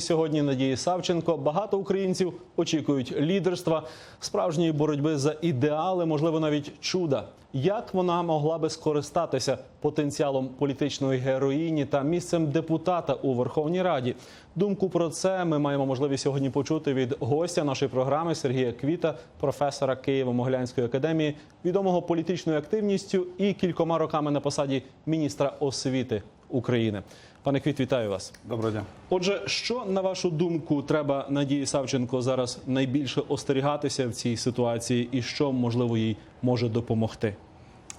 Сьогодні Надії Савченко багато українців очікують лідерства, справжньої боротьби за ідеали, можливо, навіть чуда. Як вона могла би скористатися потенціалом політичної героїні та місцем депутата у Верховній Раді? Думку про це ми маємо можливість сьогодні почути від гостя нашої програми Сергія Квіта, професора Києво-Могилянської академії, відомого політичною активністю і кількома роками на посаді міністра освіти України. Пане Квіт, вітаю вас. Доброго дня. Отже, що на вашу думку треба Надії Савченко зараз найбільше остерігатися в цій ситуації, і що можливо їй може допомогти?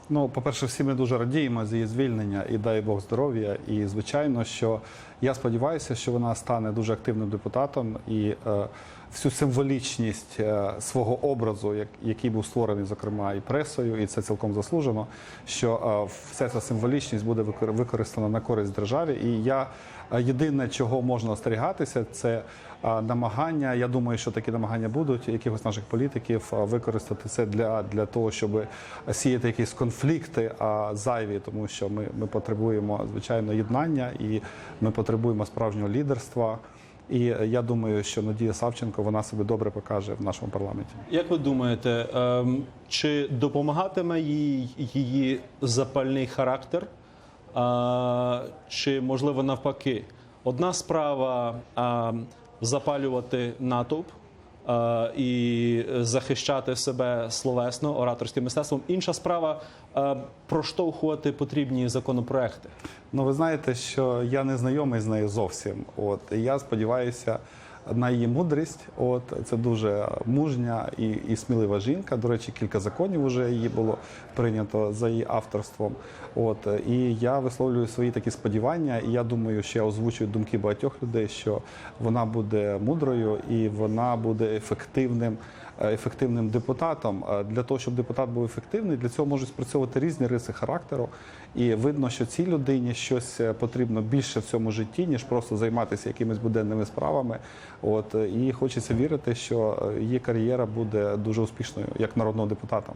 Ну, по-перше, всі ми дуже радіємо з її звільнення і дай Бог здоров'я. І звичайно, що я сподіваюся, що вона стане дуже активним депутатом і е, всю символічність е, свого образу, як, який був створений, зокрема, і пресою, і це цілком заслужено. Що е, вся ця символічність буде використана на користь державі. І я е, єдине, чого можна остерігатися, це намагання. Я думаю, що такі намагання будуть якихось наших політиків використати це для, для того, щоб сіяти якісь конфлікти а, зайві, тому що ми, ми потребуємо звичайно єднання і ми потребуємо справжнього лідерства. І е, я думаю, що Надія Савченко вона себе добре покаже в нашому парламенті. Як ви думаєте, ем, чи допомагатиме їй її запальний характер, чи можливо навпаки? Одна справа запалювати натовп. І захищати себе словесно ораторським мистецтвом. Інша справа проштовхувати потрібні законопроекти. Ну, ви знаєте, що я не знайомий з нею зовсім. От я сподіваюся на її мудрість. От це дуже мужня і, і смілива жінка. До речі, кілька законів вже її було прийнято за її авторством. От і я висловлюю свої такі сподівання. І я думаю, що я озвучую думки багатьох людей, що вона буде мудрою і вона буде ефективним. Е, Ефективним депутатом Е, для того, щоб депутат був ефективний, для цього можуть спрацьовувати різні риси характеру. І видно, що цій людині щось е, потрібно більше в цьому житті, ніж просто займатися якимись буденними справами. От і хочеться вірити, що її кар'єра буде дуже успішною як народного депутата.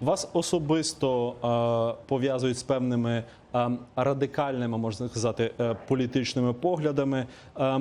Вас особисто е, пов'язують з певними е, радикальними, можна сказати, е, політичними поглядами. Е,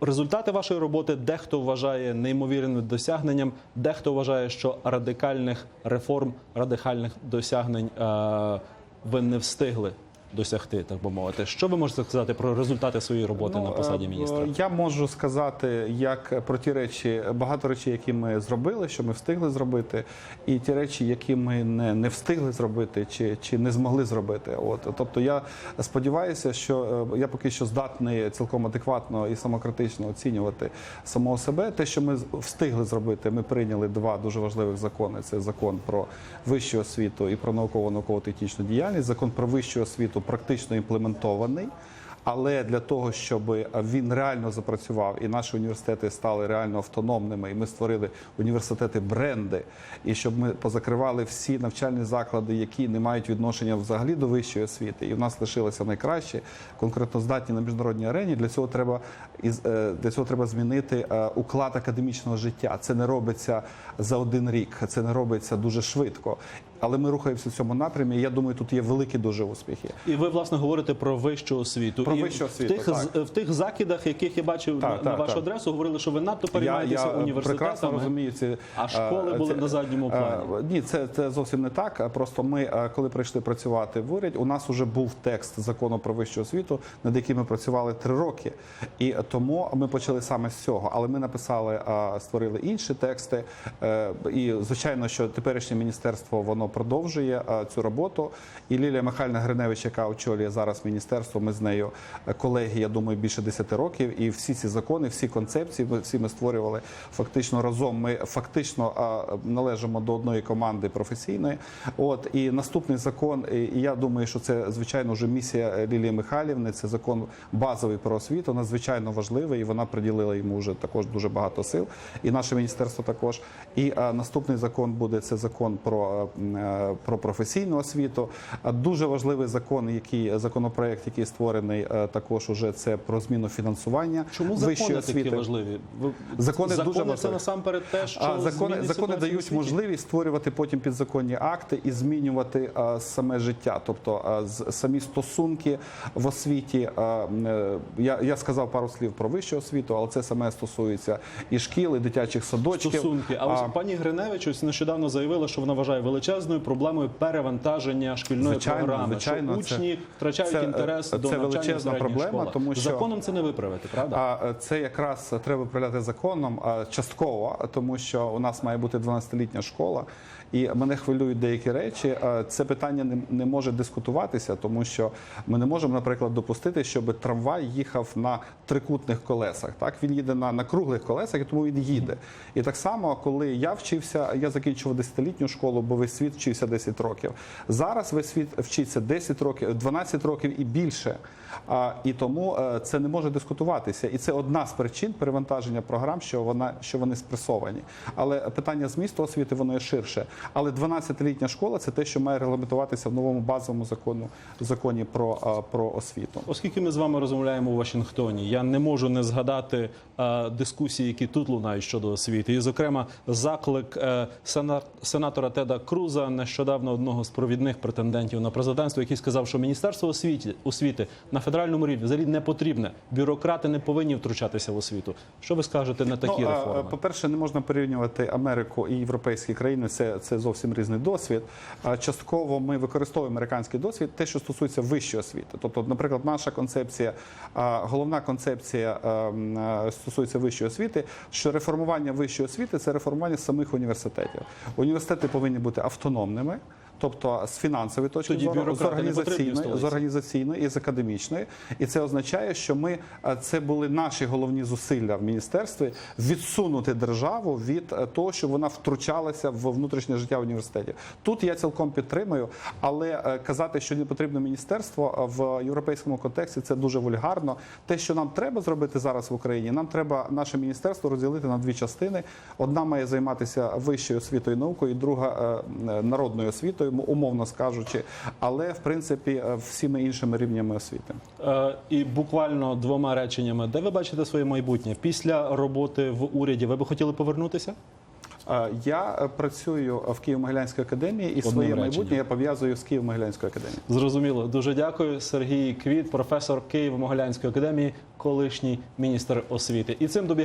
Результати вашої роботи дехто вважає неймовірним досягненням, дехто вважає, що радикальних реформ, радикальних досягнень е, ви не встигли досягти, так би мовити. Що ви можете сказати про результати своєї роботи на посаді е, міністра? Я можу сказати, як про ті речі, багато речей, які ми зробили, що ми встигли зробити, і ті речі, які ми не, не встигли зробити, чи, чи не змогли зробити. От тобто, я сподіваюся, що е, я поки що здатний цілком адекватно і самокритично оцінювати самого себе. Те, що ми встигли зробити, ми прийняли два дуже важливих закони: це закон про вищу освіту і про науково науково технічну діяльність. Закон про вищу освіту практично імплементований. Але для того, щоб він реально запрацював, і наші університети стали реально автономними, і ми створили університети бренди, і щоб ми позакривали всі навчальні заклади, які не мають відношення взагалі до вищої освіти, і в нас лишилися найкращі, конкретно здатні на міжнародній арені. Для цього треба е, для цього треба змінити е, уклад академічного життя. Це не робиться за один рік, це не робиться дуже швидко. Але ми рухаємося в цьому напрямі. і Я думаю, тут є великі дуже успіхи. І ви власне говорите про вищу освіту. Про і вищу освіту, в тих так. з- в тих закидах, яких я бачив Так, на, так, на вашу так. адресу, говорили, що ви надто переймаєтеся я прекрасно університетами. розумію ці а школи е, були ці- на задньому е, плані. Ні, це, це зовсім не так. Просто ми, е, коли прийшли працювати в уряд, у нас вже був текст закону про вищу освіту, над яким ми працювали три роки. І тому ми почали саме з цього. Але ми написали, створили інші тексти. І звичайно, що теперішнє міністерство воно продовжує е, цю роботу. І Лілія Михайлівна Гриневич, яка очолює зараз міністерство, ми з нею е, колеги, я думаю, більше 10 років. І всі ці закони, всі концепції, ми всі ми створювали фактично разом. Ми фактично належимо до одної команди професійної. От і наступний закон, і я думаю, що це звичайно вже місія е, Лілії Михайлівни. Це закон базовий про освіту, надзвичайно важливий, і вона приділила йому вже також дуже багато сил. І наше міністерство також. І наступний закон буде це закон про е, е, про професійну освіту. Дуже важливий закон, який законопроект, який створений е, також уже це про зміну фінансування Чому вищої закони такі важливі? Ви- Закони дуже це важливі. насамперед те, що закони, закони дають можливість створювати потім підзаконні акти і змінювати а, саме життя, тобто з- самі стосунки в освіті. Е, я, я сказав пару слів про вищу освіту, але це саме стосується і шкіл, і дитячих садочків. стосунки. А ось пані Гриневич ось нещодавно заявила, що вона вважає величезною проблемою перевантаження шкільної Звичайно, програми. звичайно, що це- учні втрачають це- інтерес це до навчання величезна проблема, школах. тому що- законом це не виправити, правда? А е, це якраз треба управляти законом а, частково, тому що у нас має бути 12-літня школа, і мене хвилюють деякі речі. Це питання не, не може дискутуватися, тому що ми не можемо, наприклад, допустити, щоб трамвай їхав на трикутних колесах. Так він їде на, на круглих колесах, і тому він їде. І так само, коли я вчився, я закінчував 10-літню школу, бо весь світ вчився 10 років. Зараз весь світ вчиться 10 років, 12 років і більше. А, і тому е, це не може дискутуватися. І це одна з причин перевантаження програм, що вона що вони спресовані. Але питання змісту освіти воно є ширше. Але 12-літня школа це те, що має регламентуватися в новому базовому закону законі про, а, про освіту. Оскільки ми з вами розмовляємо у Вашингтоні, я не можу не згадати е, дискусії, які тут лунають щодо освіти. І, зокрема, заклик е, сена- сенатора Теда Круза, нещодавно одного з провідних претендентів на президентство, який сказав, що міністерство освіти, освіти на федеральному рівні взагалі не потрібне. Бюрократи не повинні втручатися в освіту. Що ви скажете на такі Ну, реформи? По-перше, не можна порівнювати Америку і європейські країни. Це, це зовсім різний досвід. Частково ми використовуємо американський досвід, те, що стосується вищої освіти. Тобто, наприклад, наша концепція, головна концепція а, м, а, стосується вищої освіти, що реформування вищої освіти це реформування самих університетів. Університети повинні бути må om det, må jeg. Тобто з фінансової точки Тоді зору, з організаційної, з організаційної і з академічної, і це означає, що ми е, це були наші головні зусилля в міністерстві відсунути державу від е, того, щоб вона втручалася в внутрішнє життя університетів. Тут я цілком підтримую, але е, казати, що не потрібно міністерство в європейському контексті, це дуже вульгарно. Те, що нам треба зробити зараз в Україні, нам треба наше міністерство розділити на дві частини. Одна має займатися вищою освітою і наукою, і друга народною освітою, умовно скажучи, але в принципі е, всіми іншими рівнями освіти. Е, І буквально двома реченнями, де ви бачите своє майбутнє після роботи в уряді? Ви би хотіли повернутися? Е, Я працюю в Києво-Могилянській академії і Одним своє реченням. майбутнє я пов'язую з Києво-Могилянською академією. Зрозуміло, дуже дякую. Сергій Квіт, професор Києво-Могилянської академії, колишній міністр освіти. І цим добігає.